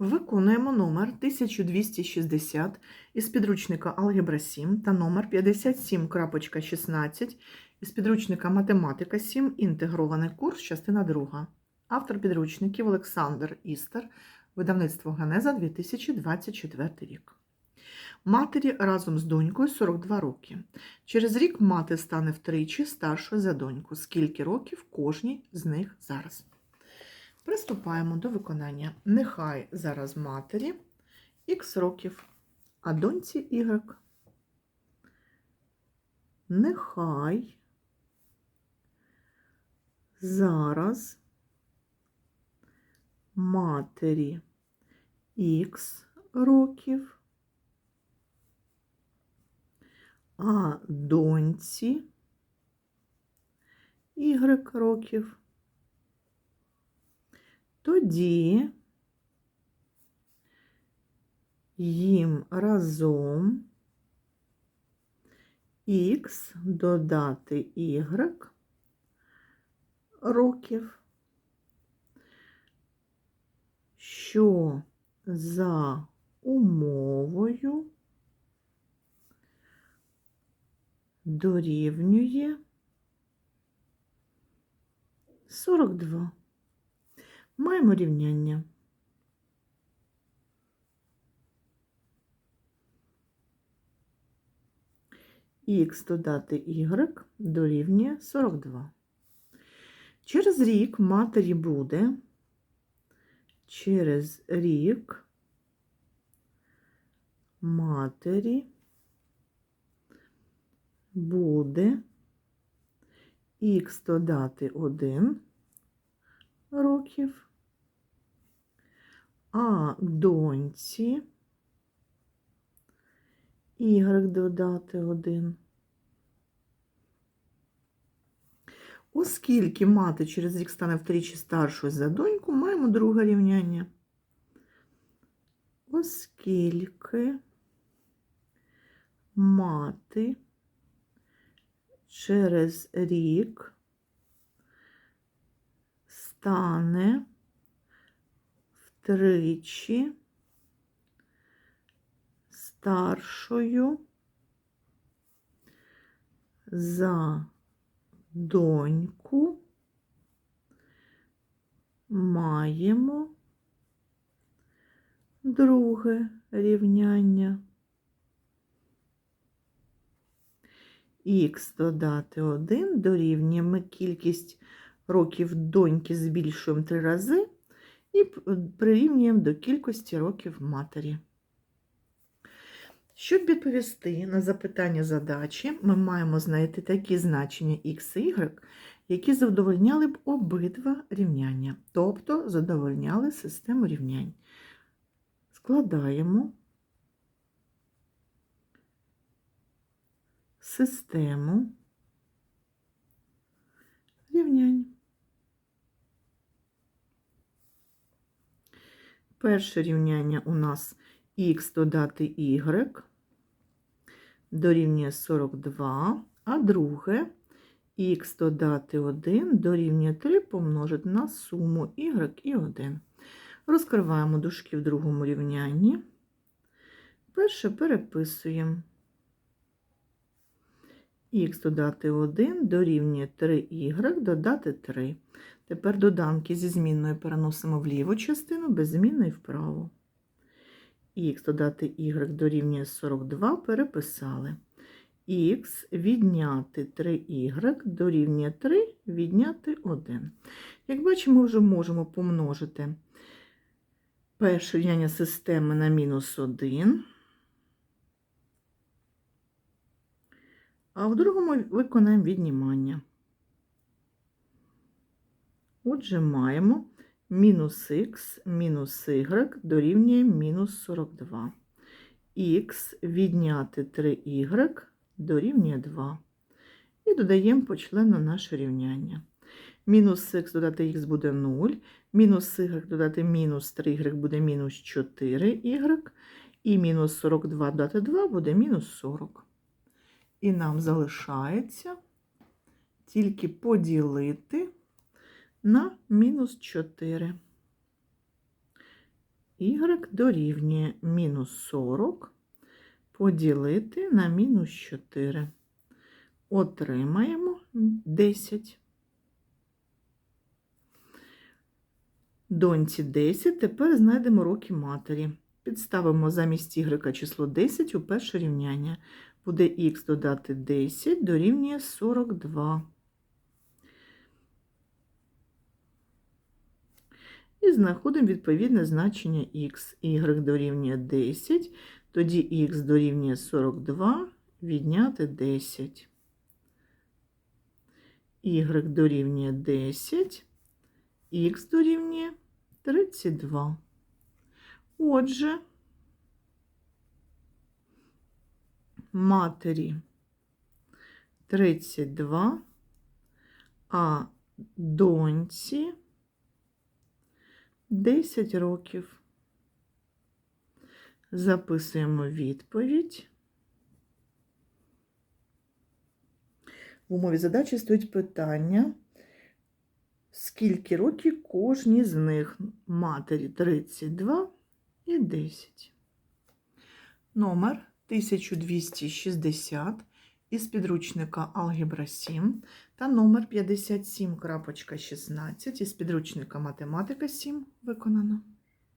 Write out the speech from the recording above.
Виконуємо номер 1260 із підручника Алгебра 7 та номер 57.16 із підручника Математика 7. Інтегрований курс, частина 2. Автор підручників Олександр Істер, видавництво Генеза 2024 рік. Матері разом з донькою 42 роки. Через рік мати стане втричі старшою за доньку. Скільки років кожній з них зараз? Приступаємо до виконання. Нехай зараз матері х років, а доньці y. Нехай зараз матері х років, а доньці y років. Тоді їм разом х додати y років, що за умовою дорівнює 42. Маємо рівняння. Х додати y дорівнює 42. Через рік матері буде, через рік матері буде х додати 1 років, а доньці y додати 1. Оскільки мати через рік стане втричі старшою за доньку, маємо друге рівняння. Оскільки мати через рік стане втричі старшою за доньку маємо друге рівняння. Х додати 1 дорівнює ми кількість років доньки збільшуємо три рази і прирівнюємо до кількості років матері. Щоб відповісти на запитання задачі, ми маємо знайти такі значення х і y, які задовольняли б обидва рівняння, тобто задовольняли систему рівнянь. Складаємо систему рівнянь. Перше рівняння у нас х додати y дорівнює 42, а друге х додати 1 дорівнює 3 помножити на суму y і 1. Розкриваємо дужки в другому рівнянні. Перше переписуємо. Х додати 1 дорівнює 3y додати 3. Тепер доданки зі змінною переносимо в ліву частину, без змінної вправо. Х додати y дорівнює 42 переписали. Х відняти 3y дорівнює 3 відняти 1. Як бачимо, вже можемо помножити перше рівняння системи на мінус 1. А в другому виконаємо віднімання. Отже, маємо мінус х мінус y дорівнює мінус 42. Х відняти 3y дорівнює 2. І додаємо по члену наше рівняння. Мінус х додати х буде 0, мінус y додати мінус 3y буде мінус 4y, і мінус 42 додати 2 буде мінус 40. І нам залишається тільки поділити на мінус 4. y дорівнює мінус 40 поділити на мінус 4. Отримаємо 10. Доньці 10, тепер знайдемо роки матері. Підставимо замість y число 10 у перше рівняння. Буде х додати 10 дорівнює 42. І знаходимо відповідне значення х. y дорівнює 10, тоді х дорівнює 42, відняти 10. y дорівнює 10, х дорівнює 32. Отже, матері 32, а доньці 10 років. Записуємо відповідь. В умові задачі стоїть питання, скільки років кожній з них матері 32 і 10. Номер 1260 із підручника Алгебра 7 та номер 57.16 із підручника Математика 7 виконано.